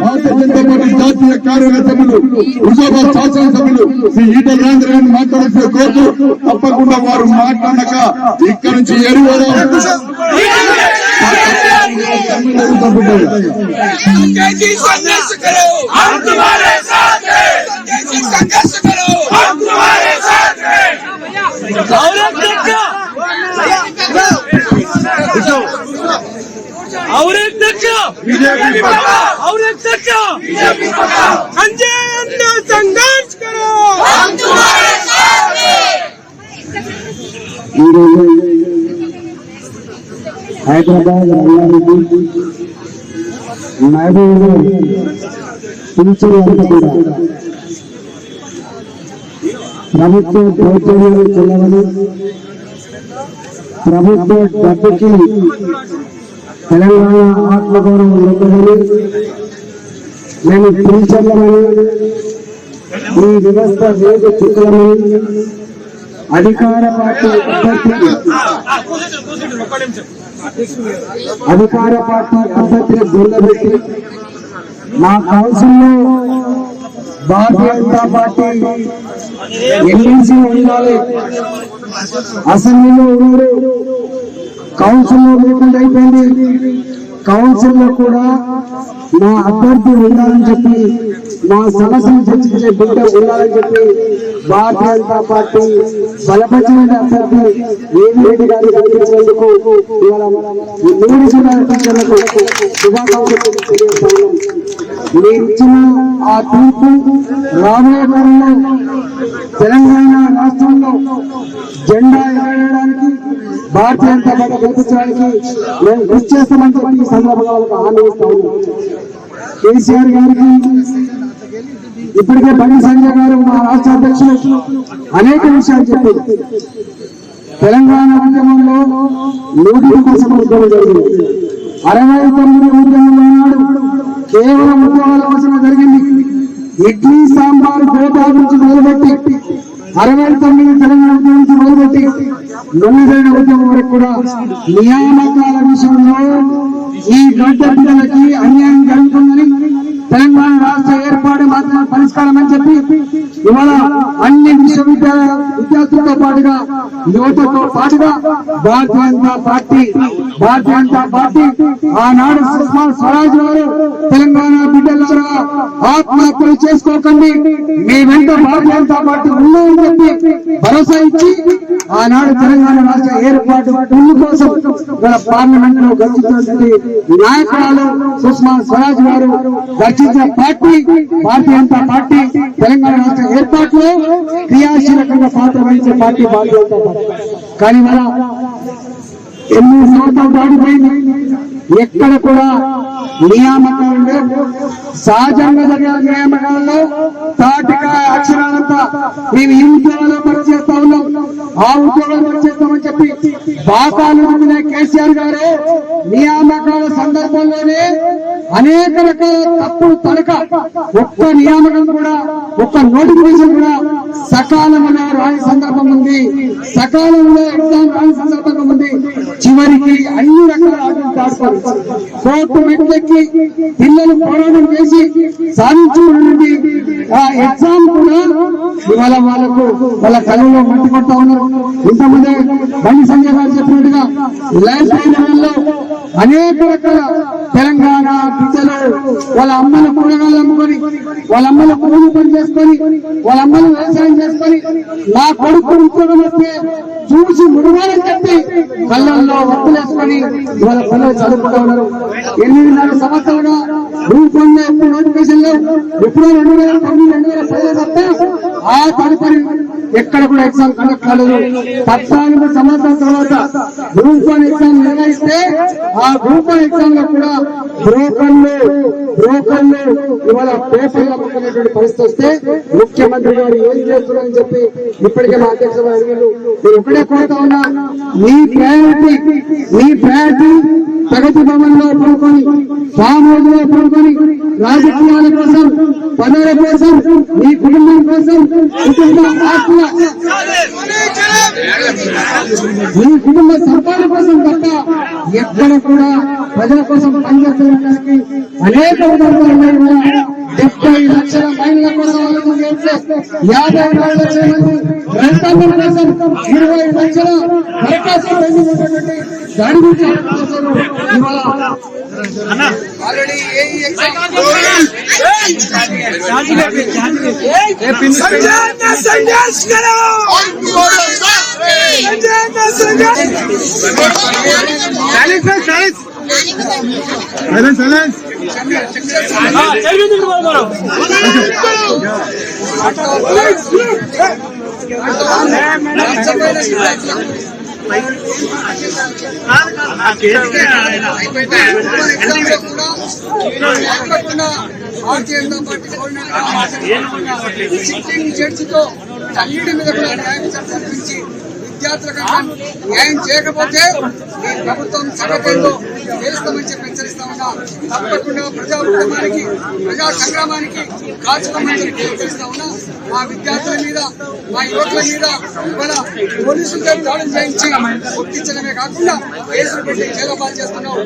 భారతీయ Janata party జాతీయ కార్యాలయ సభ్యులు హుజాబాద్ శాసనసభ్యులు శ్రీ ఈటల రాజేంద్ర గారిని మాట్లాడాల్సిన కోరుతూ తప్పకుండా వారు మాట్లాడక ఇక్కడ నుంచి ఎరువడం और एक धक्का और एक धक्का और एक धक्का संजय अन्ना संघर्ष करो हम तुम्हारे साथ हैं ఈరోజు హైదరాబాద్ రంగారెడ్డి మహబూబ్ పులుచూరు అంతా కూడా ప్రభుత్వ దౌర్జన్యాలు చెల్లవని ప్రభుత్వ డబ్బుకి తెలంగాణ ఆత్మగౌరవం దొరకదని మేము పిలిచమని ఈ వ్యవస్థ వేద చుక్కలమని అధికార పార్టీ అభ్యర్థికి అధికార పార్టీ అభ్యర్థిని గుర్తుపెట్టి మా కౌన్సిల్లో భారతీయ జనతా పార్టీ ఎమ్మెల్సీ ఉండాలి. అసెంబ్లీలో ఉన్నారు. కౌన్సిల్లో లేకుండా అయిపోయింది. కౌన్సిల్లో కూడా మా అభ్యర్థి ఉండాలని చెప్పి మా సమస్యను చర్చించే బిడ్డ ఉండాలని చెప్పి భారతీయ జనతా పార్టీ బలపరిచిన అభ్యర్థి ఏమి రెడ్డి గారిని కల్పించినందుకు మూడు జిల్లాల శుభాకాంక్షలు తెలియజేస్తున్నాం. మీరు ఇచ్చిన ఆ తీర్పు రాబోయే కాలంలో తెలంగాణ రాష్ట్రంలో జెండా ఎగరడానికి భారతీయ జనతా పార్టీ గెలిపించడానికి మేము కృషి చేస్తామని చెప్పి ఈ సందర్భంగా వాళ్ళకి హామీ ఇస్తా కేసీఆర్ గారికి ఇప్పటికే బండి సంజయ్ గారు మా రాష్ట్ర అధ్యక్షులు అనేక విషయాలు చెప్పారు. తెలంగాణ ఉద్యమంలో నూటి కోసం ఉద్యమం జరిగింది. అరవై తొమ్మిది ఉద్యమంలో నాడు కేవలం ఉద్యమాల కోసమే జరిగింది. ఇడ్లీ సాంబార్ కోటా నుంచి మొదలుపెట్టి అరవై తొమ్మిది తెలంగాణ నుంచి మొదలుపెట్టి ఉద్యమం వరకు కూడా నియామకాల విషయంలో ఈ గడ్డ పిల్లలకి అన్యాయం జరుగుతుందని తెలంగాణ రాష్ట్ర ఏర్పాటు మాత్రమే పరిష్కారం అని చెప్పి ఇవాళ అన్ని విశ్వవిద్యాలయ విద్యార్థులతో పాటుగా యువతతో పాటుగా భారతీయ జనతా పార్టీ భారతీయ జనతా పార్టీ ఆనాడు సుష్మా స్వరాజ్ గారు తెలంగాణ బిడ్డలారా ఆత్మహత్యలు చేసుకోకండి. మీ వెంట భారతీయ జనతా పార్టీ ఉన్నామని చెప్పి భరోసా ఇచ్చి ఆనాడు తెలంగాణ రాష్ట్ర ఏర్పాటు పుల్లు కోసం మన పార్లమెంట్లో గర్జించినటువంటి నాయకురాలు సుష్మా స్వరాజ్ గారు గర్జించిన పార్టీ భారతీయ జనతా పార్టీ తెలంగాణ రాష్ట్ర ఏర్పాటులో క్రియాశీలకంగా పాత్ర వహించే పార్టీ భారతీయ జనతా పార్టీ. కానీ మన ఎన్ని సంవత్సరాలు దాటిపోయింది. ఎక్కడ కూడా నియామకాలు సహజంగా జరిగిన నియామకాల్లో తాటిక అక్షరాల ఈ ఉద్యోగాలు పనిచేస్తా ఉన్నాం. ఆ ఉద్యోగాలు పనిచేస్తామని చెప్పి బాకాలు నమ్మిన కేసీఆర్ గారు నియామకాల సందర్భంలోనే అనేక రకాల తప్పులు తనక ఒక్క నియామకం కూడా ఒక్క నోటిఫికేషన్ కూడా సకాలంలో రాని సందర్భం ఉంది. సకాలంలో ఎగ్జామ్ రాని సందర్భం ఉంది. చివరికి అన్ని రకాల కోర్టు మెట్లెక్కి పిల్లలు పోరాటం చేసి సాధించుకున్నటువంటి ఆ ఎగ్జామ్ కూడా ఇవాళ వాళ్ళకు వాళ్ళ కళ్ళలో మట్టి కొడతా ఉన్నారు. ఇంతమంది బండి సంజయ్ గారు చెప్పినట్టుగా ల్యాండ్ లైన్లో అనేక రకాల తెలంగాణ బిడ్డలు వాళ్ళ అమ్మలు కూరగాయలు అమ్ముకొని వాళ్ళ అమ్మలు కూలి పని చేసుకొని వాళ్ళ అమ్మలు వ్యవసాయం చేసుకొని నా కొడుకు ఉద్యోగం వస్తే చూసి ముడుగాలని చెప్పి కళ్ళల్లో వత్తులేసుకొని వాళ్ళ పిల్లలు చదువుకుంటూ ఉన్నారు. ఎనిమిదిన్నర సంవత్సరాలుగా రూపంలో ఎప్పుడు నోటిఫికేషన్ లేవు. ఎప్పుడో రెండు వేల తొమ్మిది రెండు వేల పదిహేను తప్ప ఆ తదుపరి ఎక్కడ కూడా ఎగ్జామ్ కండక్ట్ కాలేదు. పద్నాలుగు సంవత్సరాల తర్వాత గ్రూప్ వన్ ఎగ్జామ్ నిర్వహిస్తే ఆ గ్రూప్ వన్ ఎగ్జామ్లో కూడా బ్రోకర్లు బ్రోకర్లు ఇవాళ పేపర్లు అమ్ముకునేటువంటి పరిస్థితి వస్తే ముఖ్యమంత్రి గారు ఏం చేస్తున్నారని చెప్పి ఇప్పటికే మా అధ్యక్ష అడిగారు. నేను ఒకటే కోరుతా ఉన్నా మీ ప్రయారిటీ మీ ప్రయారిటీ ప్రగతి భవన్లో పడుకొని ఫామ్ హౌస్లో పడుకొని రాజకీయాల కోసం పనుల కోసం మీ కుటుంబం కోసం కుటుంబ ఆత్మ. మీ కుటుంబ సంపాదన కోసం తప్ప ఎక్కడ కూడా ప్రజల కోసం పనిచేస్తున్న అనేక ఉదాహరణలు ఉన్నాయి. ఇవాళ. లక్షల మహిళల కోసం యాభై నాలుగు లక్షల మంది రైతాంగం కోసం ఇరవై లక్షల దరఖాస్తు దాని గురించి already Bharatiya Janata party sitting జడ్జితో అన్నిటి మీద కూడా న్యాయ విచారణ విద్యార్థులకు న్యాయం చేయకపోతే ఈ ప్రభుత్వం సంగతిలో చేస్తామని చెప్పి హెచ్చరిస్తామన్నా తప్పకుండా ప్రజా ఉద్యమానికి ప్రజా సంగ్రామానికి కాచుకోమని చెప్పి హెచ్చరిస్తా ఉన్నా మా విద్యార్థుల మీద మా యువకుల మీద ఇవాళ పోలీసులతో దాడులు చేయించి గుర్తించడమే కాకుండా కేసులు పెట్టి జైలు పాలు చేస్తున్నాం.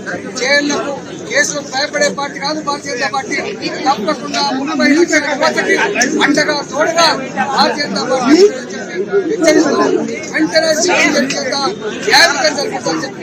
జైళ్ళకు కేసులకు భయపడే పార్టీ కాదు భారతీయ జనతా పార్టీ. తప్పకుండా ముప్పై లక్షల యువతకి అండగా తోడుగా భారతీయ జనతా పార్టీ హెచ్చరిస్తున్నాం వెంటనే సిట్టింగ్ జడ్జి చేత న్యాయం జరిపించాలని